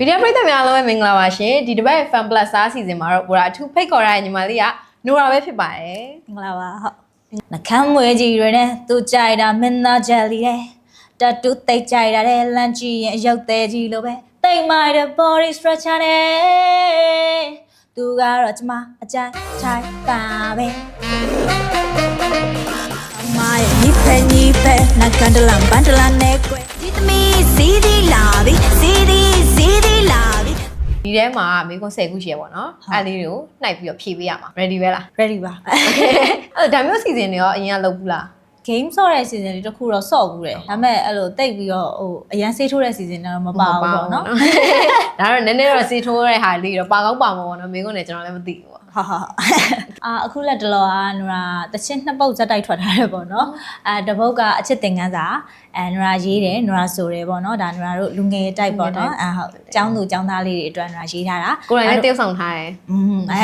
ဗီဒီယိုပရိသတ်များအားလုံးပဲမင်္ဂလာပါရှင်ဒီတစ်ပတ် Fan Plus စားစီစဉ်မှာတော့ဘူရာအထူးဖိတ်ခေါ်ရတဲ့ညီမလေးကနိုရာပဲဖြစ်ပါတယ်မင်္ဂလာပါဟုတ်နှခမ်းမွေးကြီးတွေနဲ့သူကြိုက်တာမင်းသားဂျယ်လီတဲ့တတူတိတ်ကြိုက်တာတဲ့လမ်းကြည့်ရင်အယုတ်သေးကြီးလိုပဲတိတ်မိုက်တဲ့ body structure နဲ့သူကတော့ကျမအကြိုက်ချိုက်ပါပဲမိုင်ညီဖက်ညီဖက်နှကန်တလန်ဘန်တလန်နဲ့ကွယ်ဒီသမီးစီးဒီလာပြီစီးဒီ စီးဒီလာပြီဒီထဲမှာမိကုန်း10ခုရှိရပေါ့နော်ဟုတ်အဲ့လေးတွေကိုနှိုက်ပြီးတော့ဖြည့်ပေးရမှာ ready ပဲလား ready ပါအဲ့ဒါမျိုးစီစဉ်တွေရောအရင်ကလုပ်ဘူးလား game ဆော့တဲ့ season လေးတစ်ခုတော့ဆော့ဘူးတယ်ဒါပေမဲ့အဲ့လိုတိတ်ပြီးတော့ဟိုအရန်ဆေးထိုးတဲ့ season တော့မပါဘူးပေါ့နော်ဒါတော့နည်းနည်းတော့စီထိုးရတဲ့ဟာလေးတော့ပါကောင်းပါမှာပေါ့နော်မိကုန်းလည်းကျွန်တော်လည်းမသိဘူးပေါ့ ဟာဟာအာအခုလက်တလောကနူရာတချင်းနှစ်ပုတ်ဇက်တိုက်ထွက်ထားတယ်ပေါ့နော်အဲတစ်ပုတ်ကအချစ်တင်ကန်းစာအဲနူရာရေးတယ်နူရာဆိုတယ်ပေါ့နော်ဒါနူရာတို့လူငယ်တိုက်ပေါ့နော်အဲဟုတ်ចောင်းသူចောင်းသားလေးတွေအတွက်နူရာရေးထားတာ ကိုယ်တိုင်လည်းတယောက်ဆောင်ထားတယ် อืมအဲ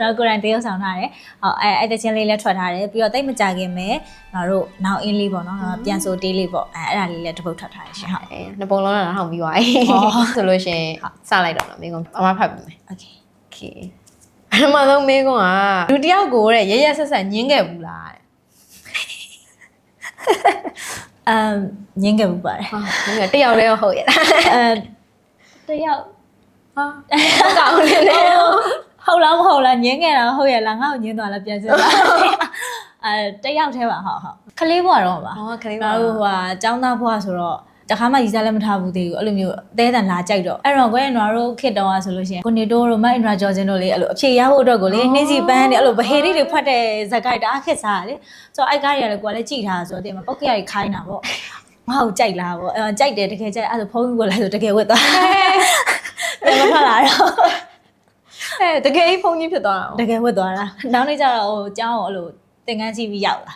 တော့ကိုယ်တိုင်တရုပ်ဆောင်ထားတယ်ဟုတ်အဲအဲ့တချင်းလေးလည်းထွက်ထားတယ်ပြီးတော့တိတ်မကြခင်ပဲငါတို့နောင်အင်းလေးပေါ့နော်ငါပြန်ဆိုတေးလေးပေါ့အဲအဲ့ဒါလေးလည်းတစ်ပုတ်ထွက်ထားတယ်ရှင်ဟုတ် အဲနှစ်ပုံလုံးတော့ထောင်ပြီးသွားပြီ ဟော ဆိုလို့ရှိရင်စလိုက်တော့နော်မိကုန်းအမဖတ်ပြီမယ် โอเค Okay ပထမဆုံးမိကုန်းကလူတစ်ယောက်ကိုတဲ့ရရဆက်ဆက်ညင်းခဲ့ဘူးလားတဲ့အမ်ညင်းခဲ့ဘူးပါတယ်ဟာငါတယောက်လေးရောဟုတ်ရဲ့လားအဲတယောက်ဟာကောင်းလေးလေဟုတ်လားမဟုတ်လားညင်းခဲ့တာဟုတ်ရဲ့လားငါ့ကိုညင်းသွားလားပြန်စမ်းပါအဲတယောက်တည်းပါဟုတ်ဟုတ်ခလေးဘွားတော့ပါဟောခလေးငါပါတို့ဟိုဟာចောင်းသားဘွားဆိုတော့ တခါမှရီစားလည်းမထားဘူးသေးဘူးအဲ့လိုမျိုးအသေးအတန်လာကြိုက်တော့အဲ့တော့ကွယ်နွားတို့ခစ်တော့ဆိုလို့ရှိရင်ကိုနေတိုးတို့မိုက်အင်ဒရာဂျော်ဂျင်တို့လေအဲ့လိုအဖြေရဖို့အတွက်ကိုလေနှင်းစီပန်းနေအဲ့လိုဗဟေလေးတွေဖတ်တဲ့ဇက်ကိုက်တအားခက်စားတယ်ဆိုတော့အဲ့ကားတွေကလည်းကိုကလည်းကြည်ထားဆိုတော့ဒီမှာပောက်ကရကြီးခိုင်းတာပေါ့ငါ့ကိုကြိုက်လားပေါ့အဲကြိုက်တယ်တကယ်ကြိုက်အဲ့လိုဖုန်းကြီးဝယ်လိုက်ဆိုတကယ်ဝက်သွားတယ်မဖတ်လာတော့အဲတကယ်အိဖုန်းကြီးဖြစ်သွားတာတကယ်ဝက်သွားတာနောက်နေ့ကျတော့ဟိုကျောင်းကိုအဲ့လိုသင်္ကန်းကြည့်ပြီးရောက်လာ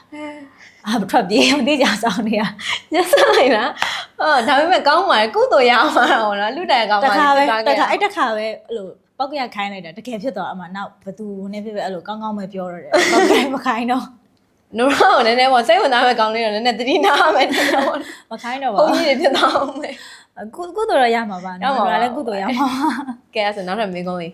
အာထွက်ပြေးမသိကြဆောင်နေရညစလိုက်လားအော်ဒါပေမဲ့ကောင်းပါလေကုသိုလ်ရအောင်ပါတော့နော်လူတိုင်ကောင်းတပါခါပဲသွားတခဲ့ခါအဲ့တခါပဲအဲ့လိုပောက်ကရခိုင်းလိုက်တာတကယ်ဖြစ်သွားအမှနောက်ဘသူနဲ့ဖြစ်ပဲအဲ့လိုကောင်းကောင်းပဲပြောတော့တယ်ပောက်ကရမခိုင်းတော့နိုးတော့နည်းနည်းပေါ့စိတ်ဝင်စားမဲ့ကောင်းလေးတော့နည်းနည်းတတိနာမယ်တော့မခိုင်းတော့ဘုပါန်းကြီးတွေဖြစ်သွားအောင်မယ်ကုကုသိုလ်တော့ရမှာပါရနော်မှာပါဒါလည်းကုသိုလ်ရမှာပါကဲအဲ့ဆိုနောက်ထပ်မေးခွန်းလေး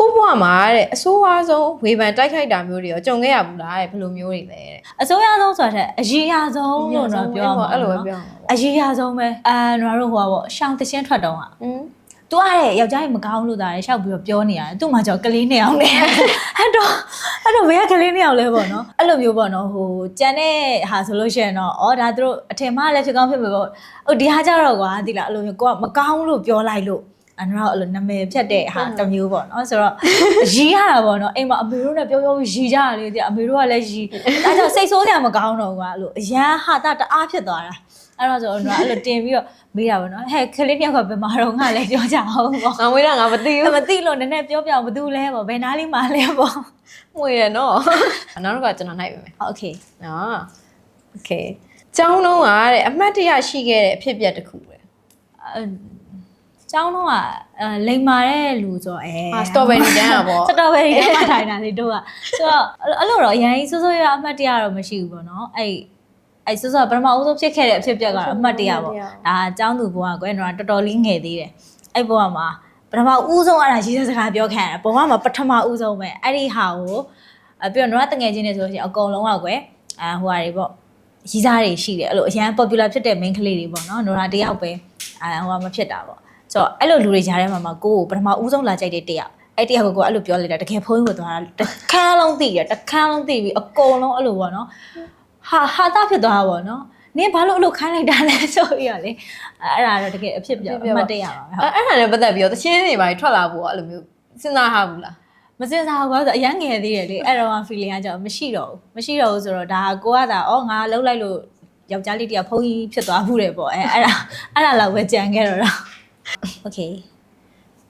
ကိုဘွားမှာတဲ့အဆိုးဝါးဆုံးဝေဖန်တိုက်ခိုက်တာမျိုးတွေရောကြုံခဲ့ရဘူးလားတဲ့ဘယ်လိုမျိုးတွေလဲတဲ့ အစိုးရဆုံးဆိုတာတဲ့အရေးအဆုံးလို့တော့ပြောမှာ အဲ့လိုပဲ နော် ပြောမှာပေါ့ အရေးအဆုံးပဲအာတို့တို့ဟိုပါပေါ့ရှောင်းတရှင်းထွက်တော့อ่ะ อืม သူကတဲ့ယောက်ျားကြီးမကောင်းလို့တာလေရှောက်ပြီးတော့ပြောနေရတယ်သူ့မှာကြောင့်ကလေးနှစ်ယောက်နဲ့အဲ့တော့အဲ့တော့ဘယ်ကကလေးနှစ်ယောက်လဲပေါ့နော်အဲ့လိုမျိုးပေါ့နော်ဟိုကြံတဲ့ဟာဆိုလို့ရှိရင်တော့ဩဒါသူတို့အထင်မှားလည်းဖြစ်ကောင်းဖြစ်မှာပေါ့ဟိုဒီဟာကြတော့ကွာဒီလားအဲ့လိုမျိုးကိုကမကောင်းလို့ပြောလိုက်လို့ အဲ့တော့အဲ့လိုနာမည်ဖြတ်တဲ့ဟာတစ်မျိုးပေါ့နော်ဆိုတော့ရီးရတာပေါ့နော်အိမ်မှာအမေတို့နဲ့ပြောပြောရီးကြရလေတဲ့အမေတို့ကလည်းရီးဒါကြောင့်စိတ်ဆိုးစရာမကောင်းတော့ကွာအဲ့လိုအရန်ဟာတာတအားဖြစ်သွားတာအဲ့တော့ဆိုတော့အဲ့လိုတင်ပြီးတော့မေးတာပေါ့နော်ဟဲ့ကလေးနှစ်ယောက်ကဘယ်မှာတော့ငါလည်းပြောကြအောင်ပေါ့ ငါမွေးတာငါမသိဘူး မသိလို့နည်းနည်းပြောပြအောင်ဘာတူလဲပေါ့ဘယ်နားလေးမှာလဲပေါ့ မွေရနော်နောက်တော့ကကျွန်တော်နိုင်ပြီမယ် โอเค နော်โอเคကျောင်းလုံးကတဲ့အမှတ်တရရှိခဲ့တဲ့အဖြစ်အပျက်တစ်ခုပဲ အဲ ကျောင်းတော့ကအဲလိန်မာတဲ့လူဆိုတော့အဲအာစတော်ဘယ်ရီတန်းอ่ะပေါ့စတော်ဘယ်ရီတန်းမှာထိုင်တာလေတို့ကဆိုတော့အဲ့လိုတော့အရင်စိုးစိုးရအမှတ်တရတော့မရှိဘူးပေါ့နော်အဲ့အဲ့စိုးစိုးကပထမဦးဆုံးဖြစ်ခဲ့တဲ့အဖြစ်အပျက်ကတော့အမှတ်တရပေါ့ဒါကျောင်းသူဘွားကွယ်တော့တော်တော်လေးငယ်သေးတယ်အဲ့ဘွားမှာပထမဦးဆုံးအဲ့ဒါရေးစကားပြောခံရတယ်ဘွားမှာပထမဦးဆုံးပဲအဲ့ဒီဟာကိုအပြီးတော့တော့တငယ်ချင်းတွေဆိုလို့ရှိရင်အကုန်လုံးကကွယ်အဲဟိုဟာတွေပေါ့ရီးစားတွေရှိတယ်အဲ့လိုအရန် popular ဖြစ်တဲ့ main ကလေးတွေပေါ့နော်နိုရာတယောက်ပဲအဲဟိုကမဖြစ်တာပေါ့ ဆိုတော့အဲ့လိုလူတွေကြားထဲမှာမှကိုကိုပထမဦးဆုံးလာကြိုက်တဲ့တယောက်အဲ့တယောက်ကကိုအဲ့လိုပြောလိုက်တာတကယ်ဖုန်းကိုသွားတာတစ်ခန်းလုံးသိတယ်တစ်ခန်းလုံးသိပြီးအကုန်လုံးအဲ့လိုပေါ့နော်ဟာဟာတာဖြစ်သွားတာပေါ့နော်နင်ဘာလို့အဲ့လိုခိုင်းလိုက်တာလဲဆိုပြီးတော့လေအဲ့ဒါတော့တကယ်အဖြစ်ပြောအမှတ်တရပါပဲဟုတ်အဲ့အဲ့ဒါနဲ့ပတ်သက်ပြီးတော့တချင်းတွေပါထွက်လာဖို့အဲ့လိုမျိုးစဉ်းစားထားဘူးလားမစင်စားဘူးကွာဆိုအရန်ငယ်သေးတယ်လေအဲ့တော့ feeling ကကြောင့်မရှိတော့ဘူးမရှိတော့ဘူးဆိုတော့ဒါကိုကသာဩငါလှုပ်လိုက်လို့ယောက်ျားလေးတယောက်ဖုန်းကြီးဖြစ်သွားဘူးတယ်ပေါ့အဲအဲ့ဒါအဲ့ဒါလောက်ပဲကြံခဲ့တော့ တာ Okay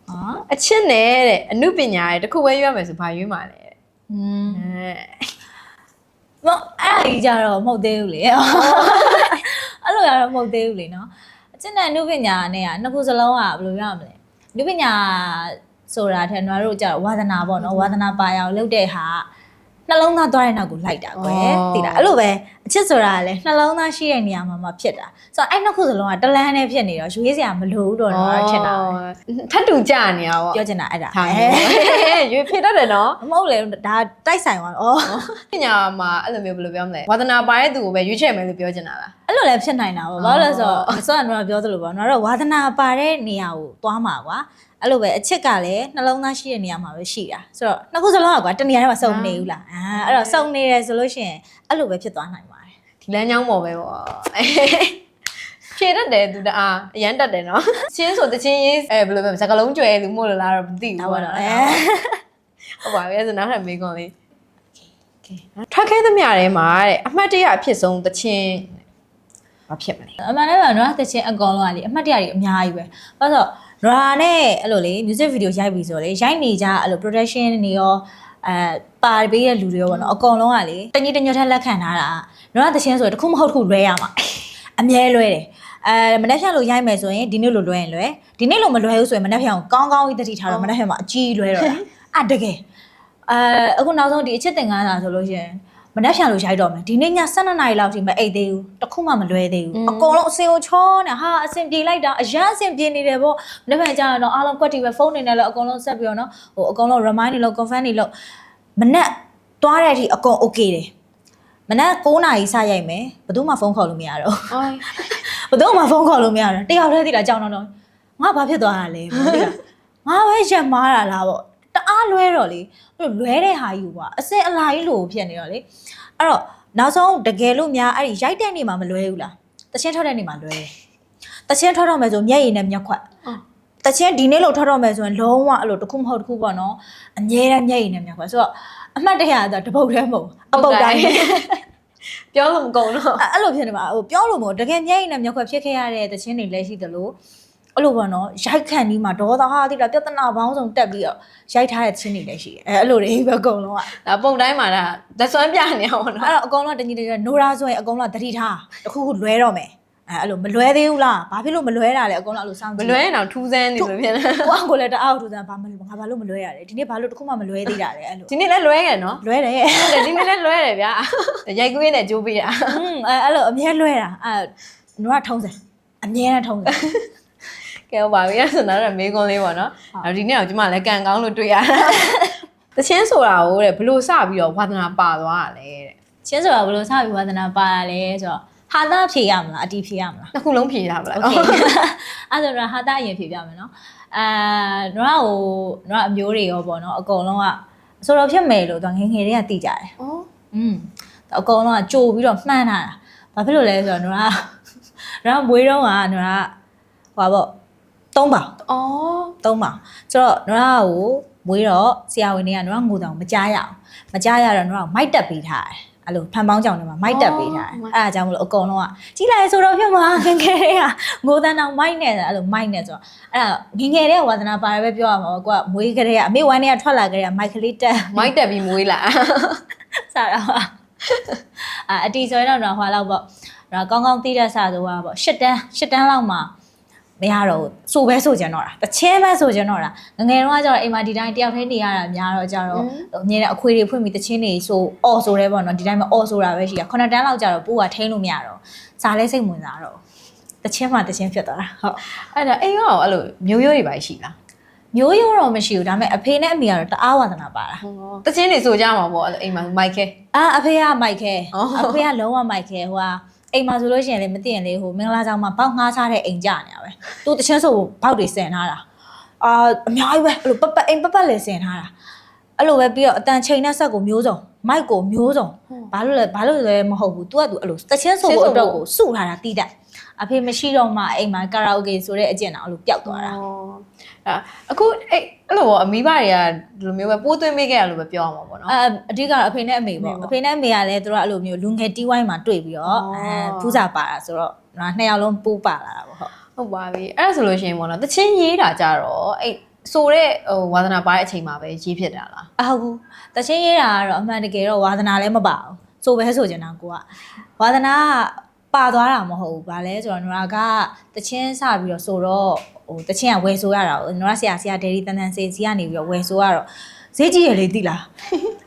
အာအချစ်နဲ့တဲ့အမှုပညာရဲ့တစ်ခုပဲရွေးရမယ်ဆိုဘာရွေးမှာလဲတဲ့อืมအဲမအဲ့ဒါကြီးကြတော့မဟုတ်သေးဘူးလေအဲ့လိုရတော့မဟုတ်သေးဘူးလေနော်အကျင့်နဲ့အနုပညာနဲ့ကနှစ်ခုစလုံးကဘယ်လိုရမလဲအနုပညာဆိုတာထက်ကျွန်တော်တို့ကြတော့ဝါသနာပေါ့နော်ဝါသနာပါရအောင်လုပ်တဲ့ဟာ နှလုံးသားသွားတဲ့နောက်ကိုလိုက်တာကွယ်သိလားအဲ့လိုပဲအအချစ်ဆိုတာကလည်းနှလုံးသားရှိတဲ့နေရာမှာမှဖြစ်တာဆိုတော့အဲ့နှစ်ခုစလုံးကတလန်းနဲ့ဖြစ်နေတော့ရွေးစရာမလိုဘူးတော့တော့ထင်တာထပ်တူကြနေရပါပြောချင်တာအဲ့ဒါဟာရွေးဖြစ်တတ်တယ်နော်မဟုတ်လေဒါတိုက်ဆိုင်သွားတော့ပညာမှာအဲ့လိုမျိုးဘယ်လိုပြောမလဲဝါသနာပါတဲ့သူကိုပဲရွေးချယ်မယ်လို့ပြောချင်တာလားအဲ့လိုလည်းဖြစ်နိုင်တာပေါ့ဘာလို့လဲဆိုတော့အစောကတော့ပြောသလိုပေါ့နော်တော့ဝါသနာပါတဲ့နေရာကိုသွားမှာကွာ အဲ့လိုပဲအချစ်ကလည်းနှလုံးသားရှိတဲ့နေရာမှာပဲရှိတာဆိုတော့နှစ်ခုစလုံးကကွာတနေရာထဲမှာစုံမနေဘူးလားအာအဲ့တော့စုံနေတယ်ဆိုလို့ရှိရင်အဲ့လိုပဲဖြစ်သွားနိုင်ပါတယ်ဒီလမ်းကြောင်းပေါ်ပဲပေါ့ဖြေတတ်တယ်သူတအားအရန်တတ်တယ်နော်ချင်းဆိုတချင်းရေးအဲဘယ်လိုပြောမလဲစကလုံးကျွဲလူမို့လို့လားတော့မသိဘူးဒါပေါ့ပါနော်တော့အဲဟုတ်ပါပြီအဲ့ဒါဆိုနောက်ထပ်မေးခွန်းလေးထွက်ခဲသမျှထဲမှာတဲ့အမှတ်တရအဖြစ်ဆုံးတချင်းဘာဖြစ်မလဲအမှန်တည်းကနော်တချင်းအကောင်လုံးကလေအမှတ်တရတွေအများကြီးပဲဘာလို့ဆို တော့ရာနဲ့အဲ့လိုလေ music video ရိုက်ပြီဆိုတော့လေရိုက်နေကြအဲ့လို production တွေရောအဲပါပေးတဲ့လူတွေရောပေါ့နော်အကောင်လုံးကလေတညီတညွတ်ထက်လက်ခံထားတာနော်တချင်းဆိုရင်တစ်ခုမဟုတ်တစ်ခုလွဲရမှာအမြဲလွဲတယ်အဲမနှက်ဖြန်လို့ရိုက်မယ်ဆိုရင်ဒီနေ့လိုလွဲရင်လွဲဒီနေ့လိုမလွဲဘူးဆိုရင်မနှက်ဖြန်ကိုကောင်းကောင်းကြီးတတိထားတော့မနှက်ဖြန်မှာအကြီးလွဲတော့တာအတကယ်အဲအခုနောက်ဆုံးဒီအချစ်တင်ကားတာဆိုလို့ရှိရင် မနှက်ဖြန်လို့ရိုက်တော့မယ်ဒီနေ့ည12နာရီလောက်ထိမအိတ်သေးဘူးတစ်ခုမှမလွဲသေးဘူးအကုန်လုံးအစင်ကိုချောနေဟာအစင်ပြေလိုက်တာအရန်အစင်ပြေနေတယ်ပေါ့မနှက်ဖြန်ကျတော့အားလုံးကွက်တီပဲဖုန်းနေနဲ့လို့အကုန်လုံးဆက်ပြီးတော့နော်ဟိုအကုန်လုံး remind နေလို့ confirm နေလို့မနှက်သွားတဲ့အထိအကုန် okay တယ်မနက်9နာရီစရိုက်မယ်ဘယ်သူမှဖုန်းခေါ်လို့မရတော့အိုးဘယ်သူမှဖုန်းခေါ်လို့မရတော့တယောက်တည်းသိတာကြောင်းတော့တော့ငါဘာဖြစ်သွားတာလဲမသိတာငါပဲရက်မားတာလားပေါ့တအား လွဲတော့လေအဲ့လိုလွဲတဲ့ဟာကြီးကွာအစင်အလာကြီးလို့ဖြစ်နေတော့လေအဲ့တော့နောက်ဆုံးတကယ်လို့များအဲ့ဒီရိုက်တဲ့နေ့မှာမလွဲဘူးလားတချင်းထွက်တဲ့နေ့မှာလွဲတယ်တချင်းထွက်တော့မယ်ဆိုမျက်ရည်နဲ့မျက်ခွက်တချင်းဒီနေ့လို့ထွက်တော့မယ်ဆိုရင်လုံးဝအဲ့လိုတစ်ခုမဟုတ်တစ်ခုပေါ့နော်အမြဲတမ်းမျက်ရည်နဲ့မျက်ခွက်ဆိုတော့အမှတ်တရဆိုတပုတ်တည်းမဟုတ်အပုတ်တိုင်းပြောလို့မကုန်တော့အဲ့အဲ့လိုဖြစ်နေမှာဟိုပြောလို့မို့တကယ်မျက်ရည်နဲ့မျက်ခွက်ဖြစ်ခဲ့ရတဲ့တခြင်းတွေလည်းရှိသလို အဲ့လိုပေါ့နော်ရိုက်ခံဒီမှာဒေါသဟာတိတာပြဿနာပေါင်းစုံတက်ပြီးတော့ရိုက်ထားတဲ့တခြင်းတွေလည်းရှိတယ်အဲအဲ့လိုတွေပဲအကုန်လုံးကဒါပုံတိုင်းမှာဒါသက်စွမ်းပြနေအောင်ပေါ့နော်အဲ့တော့အကုန်လုံးကတညီတညီနိုရာဆိုရင်အကုန်လုံးကတတိထားတစ်ခုခုလွဲတော့မယ်အဲအဲ့လိုမလွဲသေးဘူးလားဘာဖြစ်လို့မလွဲတာလဲအကုန်လုံးအဲ့လိုစောင့်မကြည့်လွဲရင်တော့ထူးဆန်းနေလို့ဖြစ်နေကိုအောင်ကိုလည်းတအားထူးစမ်းဘာမငါဘာလို့မလွဲရလဲဒီနေ့ဘာလို့တစ်ခုမှမလွဲသေးတာလဲအဲ့လိုဒီနေ့လည်းလွဲရနော်လွဲတယ်ဟုတ်တယ်ဒီနေ့လည်းလွဲတယ်ဗျာရိုက်ကူးရင်းနဲ့ကြိုးပေးတာอืมအဲအဲ့လိုအမြဲလွဲတာအဲနိုရာထုံးစံအမြဲတမ်းထုံးစံ ကဲပါပြီဆိုတော့မေးခွန်းလေးပေါ့နော်။ဒီနေ့တော့ကျမလည်းကံကောင်းလို့တွေ့ရတာ။တချင်းဆိုတာကိုတဲ့ဘလို့စပြီးတော့ဝါသနာပါသွားရလဲတဲ့။ချင်းဆိုတာဘလို့စပြီးဝါသနာပါရလဲဆိုတော့ဟာတာဖြေရမလားအတီဖြေရမလား။တစ်ခုလုံးဖြေတာဗလား။ Okay ။အဲ့ဒါဟာတာရင်ဖြေပြမယ်နော်။အာတော့ဟိုတော့အမျိုးတွေရောပေါ့နော်အကုန်လုံးကဆိုတော့ဖြစ်မယ်လို့တော့ငငယ်တွေကသိကြတယ်။ဩ။อืมအကုန်လုံးကကြိုပြီးတော့မှန်းတာ။ဘာဖြစ်လို့လဲဆိုတော့တော့တော့မွေးတော့ကတော့ဟွာပေါ့ ပေါ့သုံးပါဩသုံးပါဆိုတော့နွားကိုမွေးတော့ဆရာဝန်တွေကနွားငိုတောင်မကြားရအောင်မကြားရတော့နွားကိုမိုက်တက်ပေးထားတယ်အဲ့လိုဖန်ပေါင်းကြောင်တွေမှာမိုက်တက်ပေးထားတယ်အဲ့ဒါကြောင့်မလို့အကုန်လုံးကကြီးလိုက်ဆိုတော့ဖြစ်မှာငငယ်တွေကငိုတန်းတောင်မိုက်နေတယ်အဲ့လိုမိုက်နေဆိုတော့အဲ့ဒါငငယ်တွေကဝါသနာပါတယ်ပဲပြောရမှာပေါ့ကိုကမွေးကလေးကအမေဝမ်းတွေကထွက်လာကလေးကမိုက်ကလေးတက်မိုက်တက်ပြီးမွေးလာစတာပါအာအတီဆိုရင်တော့တော့ဟွာလောက်ပေါ့တော့ကောင်းကောင်းသိတဲ့စာဆိုတာပေါ့ရှစ်တန်းရှစ်တန်းလောက်မှာ မရတော့ဘူးဆိုပဲဆိုကြတော့တာတချင်းပဲဆိုကြတော့တာငငယ်တော့ကကျတော့အိမ်မှာဒီတိုင်းတယောက်တည်းနေရတာများတော့ကြတော့အမြဲတမ်းအခွေတွေဖွင့်ပြီးတချင်းတွေဆိုအော်ဆိုရဲပေါ့နော်ဒီတိုင်းမှာအော်ဆိုတာပဲရှိတာခုနှစ်တန်းလောက်ကျတော့ပိုးကထိန်းလို့မရတော့စာလဲစိတ်ဝင်စားတော့တချင်းမှတချင်းဖြစ်သွားတာဟုတ်အဲ့ဒါအိမ်ရောအဲ့လိုမျိုးရိုးတွေပါရှိလားမျိုးရိုးတော့မရှိဘူးဒါပေမဲ့အဖေနဲ့အမေကတော့တအားဝါသနာပါတာတချင်းတွေဆိုကြမှာပေါ့အဲ့လိုအိမ်မှာမိုက်ခဲအာအဖေကမိုက်ခဲအော်အဖေကလုံးဝမိုက်ခဲဟိုဟာ အိမ်မှာဆိုလို့ရှိရင်လည်းမသိရင်လေဟိုမင်္ဂလာဆောင်မှာပေါက်ငှားထားတဲ့အိမ်ကြနေတာပဲသူတချင်းဆိုပေါက်တွေဆင်ထားတာအာအများကြီးပဲအဲ့လိုပပအိမ်ပပလည်းဆင်ထားတာအဲ့လိုပဲပြီးတော့အတန်ချိန်တဲ့ဆက်ကိုမျိုးစုံမိုက်ကိုမျိုးစုံဘာလို့လဲဘာလို့လဲမဟုတ်ဘူး तू က तू အဲ့လိုတချင်းဆိုဖို့အတွက်ကိုစုထားတာတီးတက်အဖေမရှိတော့မှအိမ်မှာကာရာအိုကေဆိုတဲ့အကျင့်တော်အဲ့လိုပျောက်သွားတာအခုအဲ့ အဲ့လိုပေါ့အမိဘတွေကဒီလိုမျိုးပဲပိုးသွင်းပေးခဲ့ရလို့ပဲပြောရမှာပေါ့နော် အဲအဓိကတော့အဖေနဲ့အမေပေါ့အမေပေါ့အဖေနဲ့အမေကလည်းသူတို့ကအဲ့လိုမျိုးလူငယ်တီးဝိုင်းမှာတွေ့ပြီးတော့အော် အဲဖူးစာပါတာဆိုတော့နော်နှစ်ယောက်လုံးပူးပါလာတာပေါ့ဟုတ် ဟုတ်ပါပြီအဲ့ဒါဆိုလို့ရှိရင်ပေါ့နော်တချင်းရေးတာကြတော့အဲ့ဆိုတဲ့ဟိုဝါသနာပါတဲ့အချိန်မှာပဲရေးဖြစ်တာလားအဟုတ်ဘူးတချင်းရေးတာကတော့အမှန်တကယ်တော့ဝါသနာလည်းမပါဘူးဆိုပဲဆိုချင်တာကိုကဝါသနာက ပါသွားတာမဟုတ်ဘူးဗာလဲဆိုတော့နွားကတချင်းစပြီးတော့ဆိုတော့ဟိုတချင်းကဝယ်ဆိုရတာကိုနွားဆရာဆရာဒယ်ရီတန်တန်စေစီကနေပြီးတော့ဝယ်ဆိုရတော့ဈေးကြီးရလေသိလား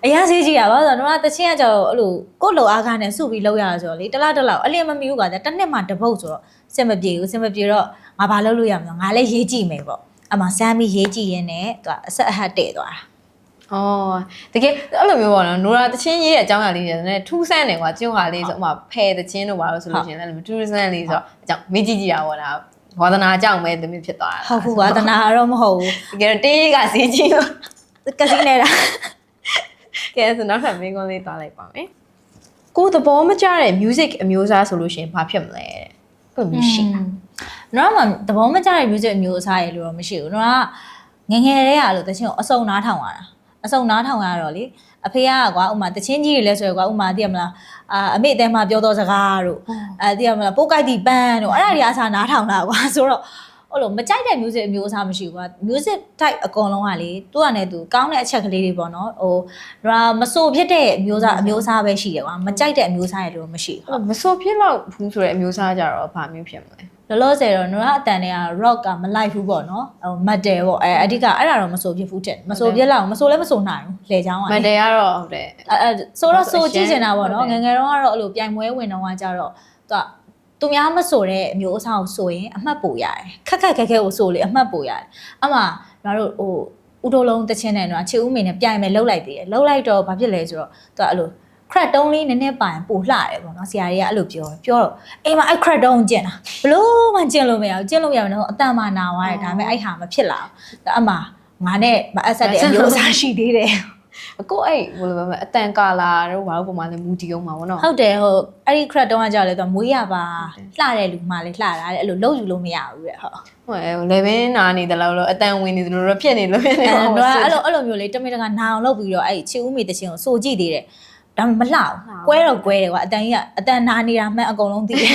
အရင်ဈေးကြီးရပါဆိုတော့တော့တချင်းကကြောက်အဲ့လိုကိုယ့်လိုအားကားနဲ့စုပြီးလောက်ရတာဆိုတော့လေတစ်လားတစ်လောက်အလျင်မမီဘူးကွာတစ်နှစ်မှတစ်ပုတ်ဆိုတော့စင်မပြေဘူးစင်မပြေတော့ငါဘာလုပ်လို့ရမလဲငါလည်းရေးကြည့်မယ်ပေါ့အမှစမ်းပြီးရေးကြည့်ရင်းနဲ့သူကအဆက်အဟတ်တဲ့သွားတာ အော်တကယ်အဲ့လိုမျိုးပေါ့နော်နိုရာတချင်းရေးရဲ့အကြောင်းအရာလေးတွေနဲ့ထူးဆန်းတယ်ကွာကျုံဟာလေးဆိုဥမာဖယ်တချင်းတို့ပါလို့ဆိုလို့ရှိရင်လည်းအဲ့လိုထူးဆန်းလေးဆိုတော့အကြောင်းမေးကြည့်ကြည့်တာပေါ့လားဝါသနာအကြောင်းပဲသမီးဖြစ်သွားတာဟုတ်ဘူးကွာတနာတော့မဟုတ်ဘူးတကယ်တော့တေးရေးကစီးကြီးလို့ကစီနေတာကဲဆိုနောက်ထပ်မေးခွန်းလေးသွားလိုက်ပါမယ်ကိုယ်သဘောမကျတဲ့ music အမျိုးအစားဆိုလို့ရှိရင်ဘာဖြစ်မလဲတဲ့အဲ့လိုမျိုးရှိတာနော်မှသဘောမကျတဲ့ music အမျိုးအစားရလို့တော့မရှိဘူးနော်ကငယ်ငယ်တည်းကလို့တချင်းကိုအစုံနားထောင်ရတာ အစုံနားထောင်ရတော့လေအဖေကကွာဥမာတချင်းကြီးတွေလဲဆိုရကွာဥမာသိရမလားအာအမေအတဲမှာပြောတော့စကားတို့အဲသိရမလားပိုးကိုက်တီပန်းတို့အဲ့ဒါတွေအစားနားထောင်တာကွာဆိုတော့ဟုတ်လို့မကြိုက်တဲ့ music အမျိုးအစားမရှိဘူးကွာ music type အကုန်လုံးကလေသူကလည်းသူကောင်းတဲ့အချက်ကလေးတွေပေါ့နော်ဟိုဒါမဆိုဖြစ်တဲ့အမျိုးအစားအမျိုးအစားပဲရှိတယ်ကွာမကြိုက်တဲ့အမျိုးအစားရလို့မရှိဘူးအဲ့လိုမဆိုဖြစ်တော့ဘူးဆိုတဲ့အမျိုးအစားကြတော့ဘာမျိုးဖြစ်မလဲ လောလောဆယ်တော့နရအတန်တွေက rock ကမလိုက်ဘူးပေါ့နော်ဟို metal ပေါ့အဲအဓိကအဲ့ဒါတော့မဆိုဖြစ်ဘူးတဲ့မဆိုဖြစ်လောက်မဆိုလည်းမဆိုနိုင်ဘူးလေချောင်းကမန်တယ်ကတော့ဟုတ်တယ်အဲအဲဆိုတော့ဆိုကြည့်ချင်တာပေါ့ဟုနော်တ်တယ်ငယ်ငယ်တော့ကတော့အဲ့လိုပြိုင်ပွဲဝင်တော့ကကြတော့သူကသူများမဆိုတဲ့အမျိုးအစားကိုဆိုရင်အမှတ်ပိုရတယ်ခက်ခက်ခဲခဲကိုဆိုလေအမှတ်ပိုရတယ်အမှငါတို့ဟိုဥတိုလုံးတချင်းနဲ့တော့ချေဦးမင်းနဲ့ပြိုင်မယ်လှုပ်လိုက်သေးတယ်လှုပ်လိုက်တော့ဘာဖြစ်လဲဆိုတော့သူကအဲ့လို crack တုံးလေးနည်းနည်းပိုင်ပိုလှတယ်ပေါ့နော်ဆရာကြီးကအဲ့လိုပြောတယ်ပြောတော့အိမ်မှာအဲ့ crack တုံးကျင်တာဘလို့မှကျင်လို့မရဘူးကျင်လို့မရဘူးတော့အတန်မှနာသွားတယ်ဒါပေမဲ့အဲ့ဟာမဖြစ်လာဘူးဒါအမှငါနဲ့မအပ်ဆက်တဲ့အမျိုးအစားရှိသေးတယ်အကိုအဲ့ဘယ်လိုပဲမလဲအတန်ကာလာတို့ဘာလို့ပုံမှန်လဲမူတီအောင်မှာဗောနော်ဟုတ်တယ်ဟိုအဲ့ဒီ crack တုံးကကြောက်လေတော့မွေးရပါလှတဲ့လူမှလည်းလှတာတဲ့အဲ့လိုလုံးယူလို့မရဘူးတဲ့ဟုတ်ဟုတ်အဲလေဘင်းနာနေတယ်လို့လို့အတန်ဝင်နေတယ်လို့ဖြစ်နေလို့ဖြစ်နေအဲ့ပါတော့ဘူးအဲ့လိုအဲ့လိုမျိုးလေတမင်တကနာအောင်လုပ်ပြီးတော့အဲ့ချီဦးမီတချင်းကိုစိုးကြည့်သေးတယ် ဒါပေမဲ့မလှဘူးကွဲတော့ကွဲတယ်ကွာအတန်ကြီးကအတန်နာနေတာမှန်အကုန်လုံးသိတယ်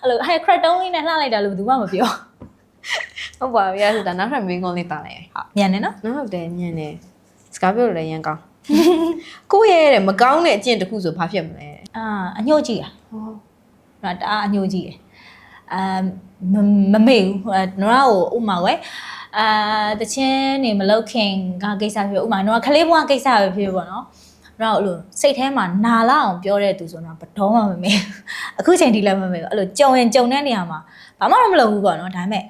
အဲ့လိုဟဲ့ crack တုံးလေးနဲ့လှလိုက်တာလို့ဘယ်သူမှမပြောဟုတ်ပါပြီအဲ့ဒါနောက်ထပ်မေးခွန်းလေးတားလိုက်ရဟုတ်မြန်တယ်နော်နော်ဟုတ်တယ်ညံ့နေစကားပြောလို့လည်းရန်ကောင်းကိုယ့်ရဲ့တဲ့မကောင်းတဲ့အကျင့်တစ်ခုဆိုဘာဖြစ်မလဲတဲ့အာအညှို့ကြည့်อ่ะဟောနော်တအားအညှို့ကြည့်တယ်အာမမမေ့ဘူးအဲနွားကိုဥမာဝဲအာတချင်းနေမလောက်ခင်ကကိစ္စဖြစ်ဥမာနွားကလေးဘွားကိစ္စပဲဖြစ်ပေါ့နော် တော့အဲ့လိုစိတ်ထဲမှာနာလာအောင်ပြောတဲ့သူဆိုတော့ဘတော်မှမမေ့ဘူးအခုချိန်ထိလည်းမမေ့ဘူးအဲ့လိုကြုံရင်ကြုံတဲ့နေရာမှာဘာမှတော့မလုပ်ဘူးပေါ့နော်ဒါပေမဲ့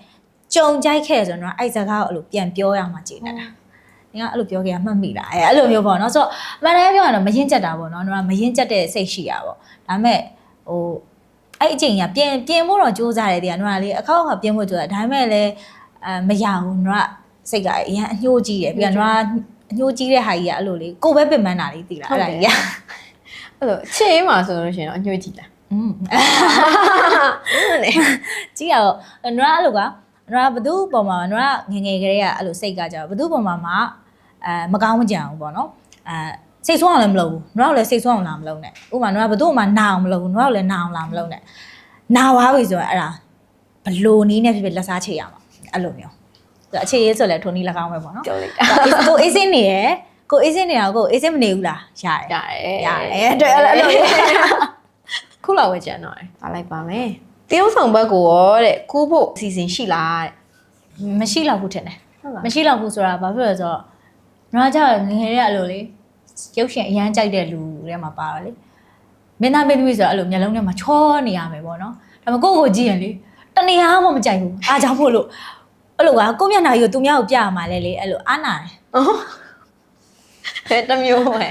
ကြုံကြိုက်ခဲ့ဆိုတော့အဲ့စကားကိုအဲ့လိုပြန်ပြောရမှာကြည်နေတာ။ငါအဲ့လိုပြောခဲ့ရမှတ်မိလား။အဲအဲ့လိုမျိုးပေါ့နော်။ဆိုတော့အမှန်တကယ်ပြောရင်တော့မရင်ကျက်တာပေါ့နော်။တော့မရင်ကျက်တဲ့စိတ်ရှိတာပေါ့။ဒါပေမဲ့ဟိုအဲ့အချိန်ကပြင်ပြင်ဖို့တော့စူးစမ်းတယ်တရားတော့လေအခောက်ကပြင်ဖို့စူးစမ်းဒါပေမဲ့လည်းအဲမရဘူး။တော့စိတ်ကအရင်အညှိုးကြီးတယ်ပြီးတော့ အညှိုးကြီးတဲ့ဟာကြီးကအဲ့လိုလေကိုယ်ပဲပင်ပန်းတာလေးသိလားအဲ့ဒါကြီးကအဲ့လိုချစ်မှာဆိုလို့ရှိရင်တော့အညှို့ကြည့်လားอืมကြည့်ရတော့နွားအဲ့လိုကနွားဘသူ့ပုံမှာနွားငယ်ငယ်ကလေးကအဲ့လိုစိတ်ကကြောက်ဘသူ့ပုံမှာမှအဲမကောင်းမကြံဘူးပေါ့နော်အဲစိတ်ဆိုးအောင်လည်းမလုပ်ဘူးနွားကလည်းစိတ်ဆိုးအောင်လာမလုပ်နဲ့ဥပမာနွားဘသူ့မှာနာအောင်မလုပ်ဘူးနွားကလည်းနာအောင်လာမလုပ်နဲ့နာသွားပြီဆိုတော့အဲ့ဒါဘလို့နီးနဲ့ဖြစ်ဖြစ်လက်စားချိတ်ရမှာအဲ့လိုမျိုးဆိုတော့ အခြေရေးဆိုလည်းထုံနီးလက်ကောင်းပဲပေါ့နော်ပြောလိုက်တာကိုအေးစင်းနေရယ်ကိုအေးစင်းနေတာကိုအေးစင်းမနေဘူးလားရတယ်ရတယ်ရတယ်တွေ့အဲ့လိုအဲ့လိုခုလောက်ပဲကြံတော့တယ်ပါလိုက်ပါမယ်တရုပ်ဆောင်ဘက်ကိုရောတဲ့ကူးဖို့အစီအစဉ်ရှိလားတဲ့မရှိတော့ဘူးထင်တယ်ဟုတ်လားမရှိတော့ဘူးဆိုတာဘာဖြစ်လဲဆိုတော့ငါကြောက်ငယ်ငယ်ရအဲ့လိုလေရုပ်ရှင်အရန်ကြိုက်တဲ့လူတွေမှာပါတော့လေမင်းသားမင်းသမီးဆိုတော့အဲ့လိုမျက်လုံးထဲမှာချောနေရမယ်ပေါ့နော်ဒါပေမဲ့ကိုယ့်ကိုကြည့်ရင်လေတနေရာမှမကြိုက်ဘူးအားကြောင့်မို့လို့ အဲ့လိုကကိုယ့်မျက်နှာကြီးကိုသူများကိုပြရမှာလဲလေအဲ့လိုအားနာတယ်အဲတမျိုးပဲ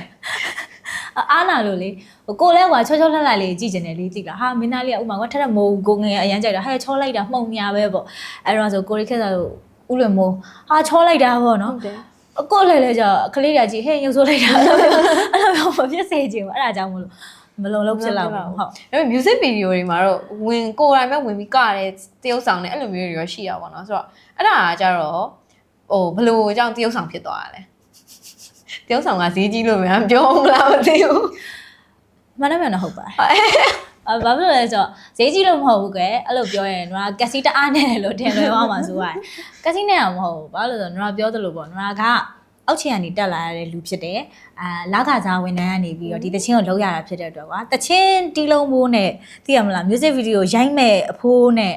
အာအားနာလို့လေဟိုကိုယ်လဲကွာချောချောလှလှလေးကြည့်ကျင်တယ်လေသိလားဟာမင်းသားလေးကဥမာကထက်ထက်မိုးကိုငယ်အရန်ကြိုက်တာဟဲ့ချောလိုက်တာမှုံညာပဲပေါ့အဲ့တော့ဆိုကိုရီခက်ဆိုဥလွယ်မိုးဟာချောလိုက်တာပေါ့နော်ဟုတ်တယ်အကိုလည်းလည်းကြောကလေးတည်းကြီးဟဲ့ရုပ်ဆိုးလိုက်တာအဲ့လိုမျိုးအဲ့လိုမျိုးမဖြစ်စေချင်ဘူးအဲ့ဒါကြောင့်မလို့မလုံလောက်ဖြစ်လောက်ဘူးဟုတ်ဒါပေမဲ့ music video တွေမှာတော့ဝင်ကိုယ်တိုင်ပဲဝင်ပြီးကတဲ့တရုပ်ဆောင်နဲ့အဲ့လိုမျိုးတွေရောရှိရပါတော့ဆိုတော့ အဲ့ဒါကကြတော့ဟိုဘယ်လိုကြောင့်တရုပ်ဆောင်ဖြစ်သွားတာလဲတရုပ်ဆောင်ကဈေးကြီးလို့များပြောမလားမသိဘူးမှန်တယ်မှန်တယ်ဟုတ်ပါတယ်အဘာဖြစ်လို့လဲဆိုတော့ဈေးကြီးလို့မဟုတ်ဘူးကဲအဲ့လိုပြောရင်တော့ကက်စီတအားနဲ့လို့ထင်လွယ်သွားမှာဆိုရတယ်ကက်စီနဲ့တော့မဟုတ်ဘူးဘာလို့လဲဆိုတော့တော့ပြောသလိုပေါ့နော်ကအောက်ခြေကနေတက်လာရတဲ့လူဖြစ်တယ်အာလာခစားဝန်ထမ်းကနေပြီးတော့ဒီတချင်းကိုလောက်ရတာဖြစ်တဲ့အတွက်ကွာတချင်းတီးလုံးမိုးနဲ့သိရမလား music video ရိုက်မဲ့အဖိုးနဲ့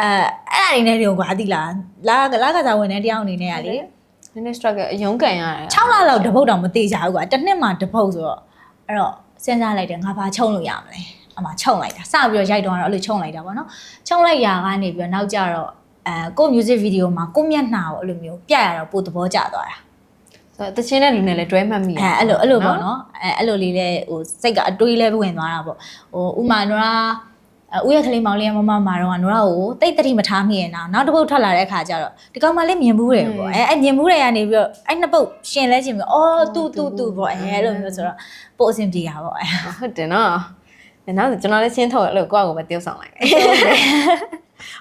အဲအဲ့အရာတွေနဲ့တွေကိုကွာသိလားလာလာခစားဝန်ထမ်းတယောက်အနေနဲ့ကလေနည်းနည်း struggle အယုံကန်ရတယ်6လလောက်တပုတ်တောင်မသေးကြဘူးကွာတစ်နှစ်မှတပုတ်ဆိုတော့အဲ့တော့စဉ်းစားလိုက်တယ်ငါဘာချုံလို့ရမလဲအမှချုံလိုက်တာစပြီးတော့ရိုက်တော့အဲ့လိုချုံလိုက်တာပေါ့နော်ချုံလိုက်ရာကနေပြီးတော့နောက်ကြတော့အဲကို music video မှာကိုမျက်နှာကိုအဲ့လိုမျိုးပြရတော့ပိုသဘောကျသွားတာဆိုတော့တချင်းတဲ့လူနဲ့လည်းတွဲမှတ်မိအဲအဲ့လိုအဲ့လိုပေါ့နော်အဲအဲ့လိုလေးလဲဟိုစိတ်ကအတွေးလဲဝင်သွားတာပေါ့ဟိုဥမာနရာ အဲဦးရဲ့ကလေးမောင်လေးရဲ့မမမာတော့ကနရာကိုတိတ်တတိမထားမိရဲ့နော်နောက်တစ်ပုတ်ထွက်လာတဲ့ခါကျတော့ဒီကောင်မလေးမြင်ဘူးတယ်ပေါ့အဲအဲမြင်ဘူးတယ်ကနေပြီးတော့အဲ့နှစ်ပုတ်ရှင်လဲချင်းပြီးအော်တူတူတူပေါ့အဲအဲ့လိုမျိုးဆိုတော့ပို့အဆင်ပြေတာပေါ့အဲဟုတ်တယ်နော်အဲနောက်ကျွန်တော်လည်းချင်းထုတ်အဲ့လိုကိုယ့်အကိုပဲတယောက်ဆောင်လိုက်တယ်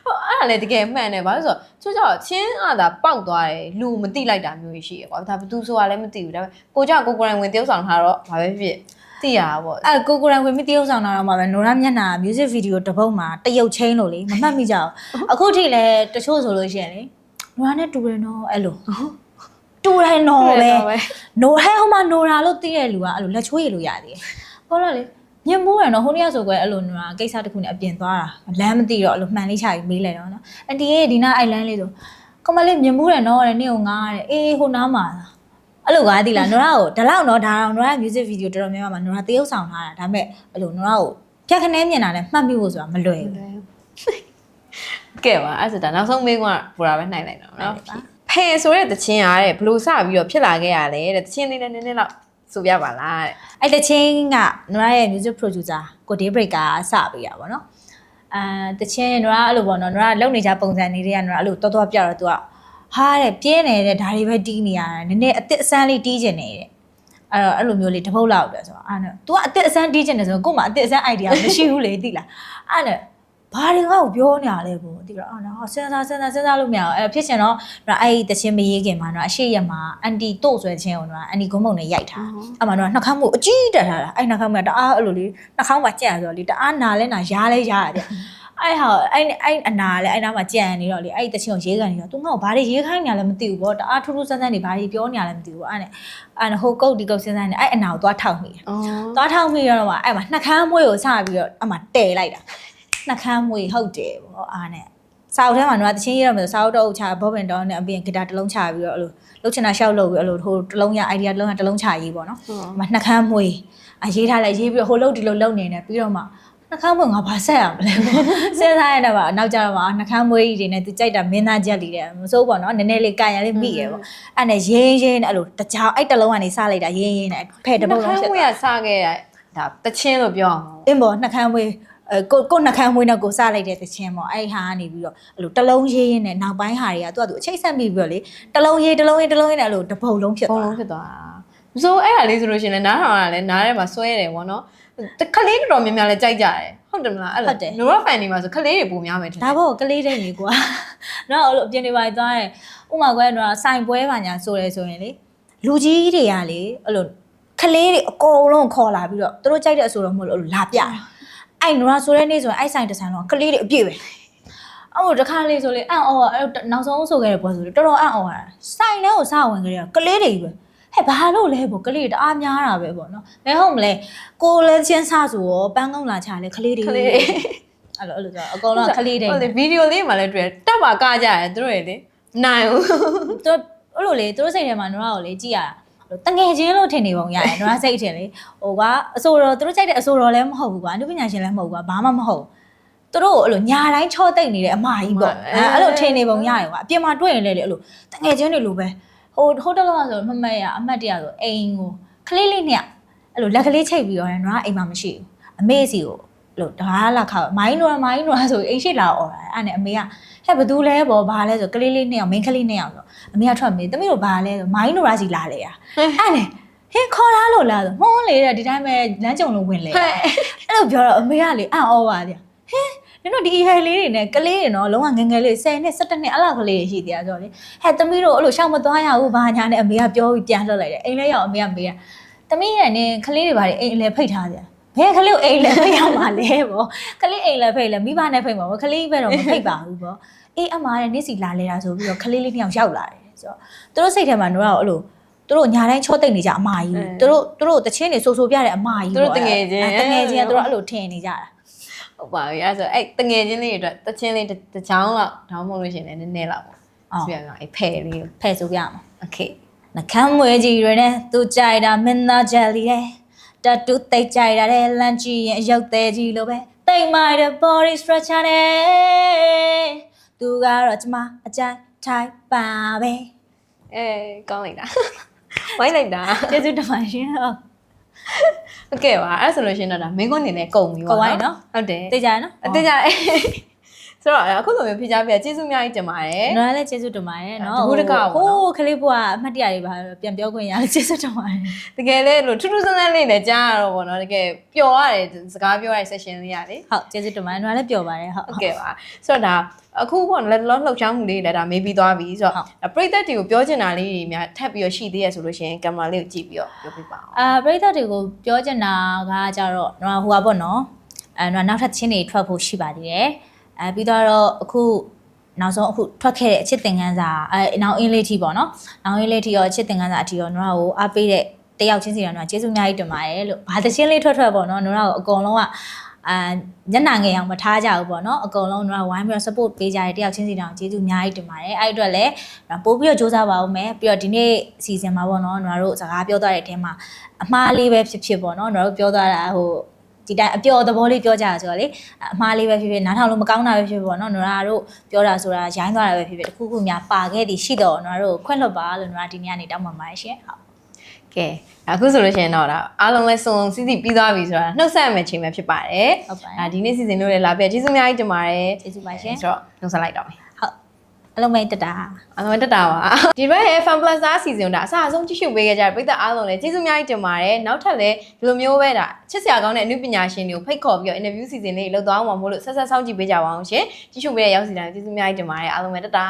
ဟုတ်အဲ့ဒါလည်းတကယ်မှန်တယ်ဘာလို့ဆိုတော့ချို့ကြောင့်ချင်းအားသာပေါက်သွားတယ်လူမတိလိုက်တာမျိုးရှိရကွာဒါဘသူဆိုတာလည်းမသိဘူးဒါပေမဲ့ကိုကြောင့်ကိုကိုယ်တိုင်ဝင်တယောက်ဆောင်ထားတော့ဘာပဲဖြစ် သိရတာပေါ့အဲကိုကိုရန်ဝင်မတရုပ်ဆောင်တာတော့မှပဲနိုရာမျက်နှာ music video တစ်ပုတ်မှာတရုပ်ချင်းလို့လေမမှတ်မိကြအောင်အခုထိလည်းတချို့ဆိုလို့ရှိရင်လေနိုရာနဲ့တူတယ်နော်အဲ့လိုတူတယ်နော်ပဲနိုဟဲဟိုမှာနိုရာလို့သိတဲ့လူကအဲ့လိုလက်ချိုးရည်လို့ရသေးတယ်ဟောတော့လေမြင်မိုးရနော်ဟိုနေ့ကဆိုကွယ်အဲ့လိုနိုရာကိစ္စတစ်ခုနဲ့အပြင်သွားတာလမ်းမသိတော့အဲ့လိုမှန်လေးချပြီးမေးလိုက်တော့နော်အန်တီရဲ့ဒီနာအိုင်လန်လေးဆိုကမလေးမြင်မိုးရနော်တဲ့နေ့ကငားတဲ့အေးဟိုနားမှာ အဲ့လိုကားသိလားနိုရာကိုဒါလောက်နော်ဒါတော့နိုရာ music video တော်တော်များများမှာနိုရာတရုပ်ဆောင်ထားတာဒါပေမဲ့အဲ့လိုနိုရာကိုဖြတ်ခနဲမြင်တာနဲ့မှတ်မိဖို့ဆိုတာမလွယ်ဘူးကဲပါအဲ့ဒါဒါနောက်ဆုံးမေးခွန်းကပူတာပဲနှိုက်လိုက်တော့နော်ဟုတ်ပါဖယ်ဆိုတဲ့တခြင်းရတဲ့ဘလို့စပြီးတော့ဖြစ်လာခဲ့ရလဲတဲ့တခြင်းလေးနဲ့နည်းနည်းတော့ဆိုပြပါလားတဲ့အဲ့တချင်းကနရရဲ့ music producer ကို Daybreak ကစပေးတာပေါ့နော်အဲတချင်းနရအဲ့လိုပေါ့နော်နရလုံနေကြပုံစံနေတွေကနရအဲ့လိုတော်တော်ပြတော့ तू က ဟာတဲ့ပြင်းနေတဲ့ဒါတွေပဲတီးနေရတာနည်းနည်းအစ်စ်အစမ်းလေးတီးကျင်နေတဲ့အဲ့တော့အဲ့လိုမျိုးလေးတစ်ပုတ်လောက်တယ်ဆိုတော့အဲ့နော် तू ကအစ်စ်အစမ်းတီးကျင်တယ်ဆိုတော့ကို့မှာအစ်စ်အစမ်း idea မရှိဘူးလေသိလားအဲ့နဲ့ဘာတွေငါ့ကိုပြောနေရလဲကိုဒီတော့အာနော်စဉ်းစားစဉ်းစားစဉ်းစားလို့မရအောင်အဲ့ဖြစ်ချင်တော့အဲ့ဒီတချင်းမရေးခင်မှာတော့အရှိရမှာအန်တီတို့ဆွဲချင်းကိုတော့အန်တီဂုံးမုံနဲ့ရိုက်ထားအမှန်တော့နှာခေါင်းမို့အကြီးတက်ထားတာအဲ့နှာခေါင်းကတအားအဲ့လိုလေးနှာခေါင်းမှာကြံ့ဆိုတော့လေတအားနာလဲနာရားလဲရားရတယ် အဲ့ဟာအဲ့အဲ့အနာလဲအဲ့နားမှာကြံ့နေတော့လေအဲ့တချင်းကိုရေးခံနေတော့ तू ငါ့ကိုဘာတွေရေးခိုင်းနေလဲမသိဘူးပေါ့တအားထူးထူးဆန်းဆန်းတွေဘာတွေပြောနေရလဲမသိဘူးအဲ့နဲ့အဲ့ဟိုကုတ်ဒီကုတ်စဉ်းစားနေအဲ့အနာကိုသွားထောက်မိတယ်အော်သွားထောက်မိရတော့မှအဲ့မှာနှာခမ်းမွေးကိုစပြီးတော့အဲ့မှာတဲလိုက်တာနှာခမ်းမွေးဟုတ်တယ်ပေါ့အားနဲ့စာအုပ်ထဲမှာတော့တချင်းရေးရမယ်ဆိုစာအုပ်တော့အုပ်ချဘောပင်တောင်းနဲ့အပြင်ဂီတာတစ်လုံးချပြီးတော့အဲ့လိုလှုပ်ချင်တာရှောက်လုပ်ပြီးအဲ့လိုဟိုတစ်လုံးရ idea တစ်လုံးရတစ်လုံးချရေးပေါ့နော်ဟုတ်။မနှာခမ်းမွေးအရေးထားလိုက်ရေးပြီးတော့ဟိုလုတ်ဒီလိုလုတ်နေတယ်ပြီးတော့မှ နှာခမ်းမွေးငါဘာဆက်ရမလဲ။စဉ်းစားရတော့မှနောက်ကြတော့မှနှာခမ်းမွေးကြီးတွေနဲ့သူကြိုက်တာမင်းသားချက်လေးတဲ့မစိုးပေါ့နော်နည်းနည်းလေးကန်ရလေးမိရပေါ့။အဲ့နဲ့ရင်းရင်းနဲ့အဲ့လိုတကြောင်အဲ့တစ်လုံးကနေစလိုက်တာရင်းရင်းနဲ့ဖဲတပုတ်လုံးဖြစ်နှာခမ်းဝေးကစခဲ့တာဒါတချင်းလို့ပြောအောင်အင်းပေါ့နှာခမ်းမွေးအဲကိုကိုနှာခမ်းမွေးနဲ့ကိုစလိုက်တဲ့သချင်းပေါ့အဲ့ဟာကနေပြီးတော့အဲ့လိုတစ်လုံးရေးရင်းနဲ့နောက်ပိုင်းဟာတွေကသူကသူအချိတ်ဆက်မိပြီးတော့လေတစ်လုံးရေးတစ်လုံးရေးတစ်လုံးရေးနဲ့အဲ့လိုတပုတ်လုံးဖြစ်ဘုံသွားလုံးဖြစ်သွားတာဆိုအဲ့ဒါလေးဆိုလို့ရှိရင်လည်းနားထောင်ရတာလည်းနားထဲမှာစွဲတယ်ပေါ့နော် တခလေးတော်တော်များများလည်းကြိုက်ကြတယ်ဟုတ်တယ်မလားအဲ့လိုနိုရောဖန်နေမှာဆိုခလေးတွေပုံများမယ်ထင်ဒါပေါ့ကလေးတဲ့ညီကွာနော်အဲ့လိုအပြင်တွေပါသွားတယ်ဥမာကွဲတော့ဆိုင်ပွဲပါညာဆိုရဲဆိုရင်လေလူကြီးတွေကလေအဲ့လိုကလေးတွေအကုန်လုံးခေါ်လာပြီးတော့သူတို့ကြိုက်တဲ့အဆိုတော့မဟုတ်လို့အဲ့လိုလာပြတာအဲ့နွားဆိုတဲ့နေ့ဆိုရင်အဲ့ဆိုင်တစ်ဆိုင်တော့ကလေးတွေအပြည့်ပဲအဲ့ဟိုတခါလေးဆိုလေအံ့ဩအဲ့နောက်ဆုံးဆိုခဲ့တဲ့ပွဲဆိုလေတော်တော်အံ့ဩတာဆိုင်ထဲကိုစဝင်ကြတယ်ကလေးတွေပဲ ဟဲ့ဘာလို့လဲပေါ့ကလေးတအားများတာပဲပေါ့နော်ဘယ်ဟုတ်မလဲကိုလည်းချင်းစဆိုရောပန်းကုန်းလာချလေကလေးတွေခလေးတွေအဲ့လိုအဲ့လိုကြောအကုန်လုံးကကလေးတွေဟုတ်တယ်ဗီဒီယိုလေးမှာလည်းတွေ့တယ်တက်ပါကကြရတယ်သူတို့တွေလေနိုင်ဘူးသူအဲ့လိုလေသူတို့စိတ်ထဲမှာနွားကိုလေကြည့်ရတာတငယ်ချင်းလို့ထင်နေပုံရတယ်နွားစိတ်ထင်လေဟိုကအဆိုတော်သူတို့ကြိုက်တဲ့အဆိုတော်လည်းမဟုတ်ဘူးကွာအနုပညာရှင်လည်းမဟုတ်ဘူးကွာဘာမှမဟုတ်သူတို့ကိုအဲ့လိုညာတိုင်းချော့တိတ်နေတဲ့အမကြီးပေါ့အဲအဲ့လိုထင်နေပုံရတယ်ကွာအပြင်မှာတွေ့ရင်လည်းလေအဲ့လိုတငယ်ချင်းတွေလိုပဲ ဟိုဟိုတလောကဆိုမမတ်ရအမတ်တရဆိုအိမ်ကိုခလေးလေးနဲ့အဲ့လိုလက်ကလေးချိတ်ပြီးတော့နွားအိမ်မှာမရှိဘူးအမေစီကိုအဲ့လိုဓာတ်လာခါမိုင်းနွားမိုင်းနွားဆိုအိမ်ရှိလာអော်တာအဲ့နဲ့အမေကဟဲ့ဘသူလဲပေါ့ဘာလဲဆိုကလေးလေးနှစ်ယောက်မိန်းကလေးနှစ်ယောက်ဆိုအမေကထွက်မေးတမီးတို့ဘာလဲဆိုမိုင်းနွားစီလာလေရအဲ့နဲ့ဟင်းခေါ်လာလို့လားဆိုဟွန်းလေတဲ့ဒီတိုင်းပဲလမ်းကြုံလို့ဝင်လေအဲ့လိုပြောတော့အမေကလေအံ့ဩပါဗျဟင်း နင်တို့ဒီအဟဲလေးတွေနဲ့ကလေးတွေနော်လုံးဝငယ်ငယ်လေး10နှစ်17နှစ်အဲ့လောက်ကလေးရှိသေးတာဆိုတော့လေဟဲ့တမီးတို့အဲ့လိုရှောက်မသွားရဘူးဘာညာနဲ့အမေကပြောပြီးပြန်လှုပ်လိုက်တယ်အိမ်လဲရောက်အမေကမေးတာတမီးရဲ့နင်ကလေးတွေဘာတွေအိမ်လဲဖိတ်ထားကြဘယ်ကလေးကိုအိမ်လဲဖိတ်ရမှာလဲပေါ့ကလေးအိမ်လဲဖိတ်လဲမိဘနဲ့ဖိတ်မှာပေါ့ကလေးပဲတော့မဖိတ်ပါဘူးပေါ့အေးအမားနဲ့နေ့စီလာလဲတာဆိုပြီးတော့ကလေးလေးနှစ်ယောက်ရောက်လာတယ်ဆိုတော့သူတို့စိတ်ထဲမှာတော့အဲ့လိုသူတို့ညာတိုင်းချောတိတ်နေကြအမကြီးသူတို့သူတို့တချင်းတွေဆိုဆိုပြတဲ့အမကြီးသူတို့တငယ်ချင်းတငယ်ချင်းကသူတို့အဲ့လိုထင်နေကြတာ ဟုတ်ပါပြီအဲ့ဆိုအဲ့တငယ်ချင်းလေးတွေအတွက်တချင်းလေးတစ်ချောင်းလောက်တောင်းမလို့ရှိရင်လည်းနည်းနည်းလောက်ပေါ့အော်ဆိုရအောင်အဲ့ဖဲလေးကိုဖယ်ဆိုပြမှာ okay နှကမ်းမွေကြီးတွေနဲ့သူကြိုက်တာမင်းသားဂျယ်လီတဲ့တတူတိတ်ကြိုက်တာတဲ့လမ်းကြည့်ရင်အယုတ်သေးကြီးလိုပဲတိတ်မိုက်တဲ့ body structure နဲ့သူကတော့ကျမအကြိုက်ထိုက်ပါပဲအဲကောင်းလိုက်တာဝိုင်းလိုက်တာကျေးဇူးတင်ပါရှင်ဟုတ် ဟုတ်ကဲ့ပါအဲ့ဆိုလို့ရှရင်တော့ဒါမင်းကွန်းနေနဲ့ကုန်ပြီကုန်ပါပြီနော်ဟုတ်တယ်သိကြရနော်အတင်ကြတယ် ဆိုတော့အခုလိုမျိုးဖြေချပြကျေးဇူးအများကြီးတင်ပါတယ်နော်လည်းကျေးဇူးတင်ပါတယ်နော်တကူတကပေါ့နော်ဟိုးကလေးဘွားအမှတ်တရတွေပါပြန်ပြောခွင့်ရတယ်ကျေးဇူးတင်ပါတယ်တကယ်လေလို့ထူးထူးဆန်းဆန်းလေးနဲ့ကြားရတော့ဗောနော်တကယ်ပျော်ရတယ်စကားပြောရတဲ့ session လေးရလေဟုတ်ကျေးဇူးတင်ပါတယ်နော်လည်းပြောပါတယ်ဟုတ်ဟုတ်ကဲ့ပါဆိုတော့ဒါအခုပေါ့လက်လောလှုပ်ရှားမှုလေးလည်းဒါမေးပြီးသွားပြီဆိုတော့ဟုတ်ဒါပရိသတ်တွေကိုပြောချင်တာလေးတွေများထပ်ပြီးတော့ရှိသေးရဆိုလို့ရှိရင်ကင်မရာလေးကိုကြည့်ပြီးတော့ပြောပြပါအောင်အာပရိသတ်တွေကိုပြောချင်တာကကြတော့တော့ဟိုပါပေါ့နော်အဲတော့နောက်ထပ်ချင်းတွေထွက်ဖို့ရှိပါသေးတယ် အဲပြီးတော့အခုနောက်ဆုံးအခုထွက်ခဲ့တဲ့အချစ်သင်ခန်းစာအဲနောက်အင်းလေးထီပေါ့နော်နောက်အင်းလေးထီရောအချစ်သင်ခန်းစာအထီရောနော်ကိုအားပေးတဲ့တယောက်ချင်းစီတော့နော်ကျေးဇူးအများကြီးတင်ပါတယ်လို့ဘာတချင်းလေးထွက်ထွက်ပေါ့နော်နော်ကိုအကုန်လုံးကအာညနာငယ်အောင်မထားကြဘူးပေါ့နော်အကုန်လုံးတော့ဝိုင်းပြီးတော့ support ပေးကြတဲ့တယောက်ချင်းစီတောင်ကျေးဇူးအများကြီးတင်ပါတယ်အဲ့အတွက်လည်းပို့ပြီးတော့စူးစမ်းပါဦးမယ်ပြီးတော့ဒီနေ့စီစဉ်မှာပေါ့နော်ကျွန်တော်တို့စကားပြောသွားတဲ့အထဲမှာအမှားလေးပဲဖြစ်ဖြစ်ပေါ့နော်ကျွန်တော်တို့ပြောသွားတာဟို ဒီတိုင်းအပျော်သဘောလေးပြောကြတာဆိုတော့လေအမှားလေးပဲဖြစ်ဖြစ်နားထောင်လို့မကောင်းတာပဲဖြစ်ဖြစ်ပေါ့နော်နရာတို့ပြောတာဆိုတာရိုင်းသွားတာပဲဖြစ်ဖြစ်တခုခုများပါခဲ့သည်ရှိတော့နရာတို့ခွင့်လွတ်ပါလို့နရာဒီနေ့ကနေတောင်းပန်ပါတယ်ရှင်ဟုတ်ကဲအခုဆိုလို့ရှိရင်တော့ဒါအားလုံးလည်းစုံစုံစီးစီးပြီးသွားပြီဆိုတာနှုတ်ဆက်ရမယ့်ချိန်ပဲဖြစ်ပါတယ်ဟုတ်ပါတယ်ဒါဒီနေ့စီစဉ်လို့လည်းလာပြကျေးဇူးအများကြီးတင်ပါတယ်ကျေးဇူးပါရှင်ဆိုတော့နှုတ်ဆက်လိုက်တော့မယ်ဟုတ် အလုံးမိတ်တတာအားလုံးတက်တာပါဒီဘက်ရဲ့ Fun Plus အစီအစဉ်ကိုဒါအစအဆုံးကြည့်ရှုပေးခဲ့ကြတဲ့ပရိသတ်အားလုံးလည်းကျေးဇူးအများကြီးတင်ပါတယ်နောက်ထပ်လည်းဒီလိုမျိုးပဲဒါချစ်စရာကောင်းတဲ့အမှုပညာရှင်တွေကိုဖိတ်ခေါ်ပြီးတော့ interview စီစဉ်လေးလုပ်သွားအောင်မို့လို့ဆက်ဆက်စောင့်ကြည့်ပေးကြပါအောင်ရှင်ကြည့်ရှုပေးတဲ့ရောက်စီတိုင်းကျေးဇူးအများကြီးတင်ပါတယ်အားလုံးပဲတက်တာ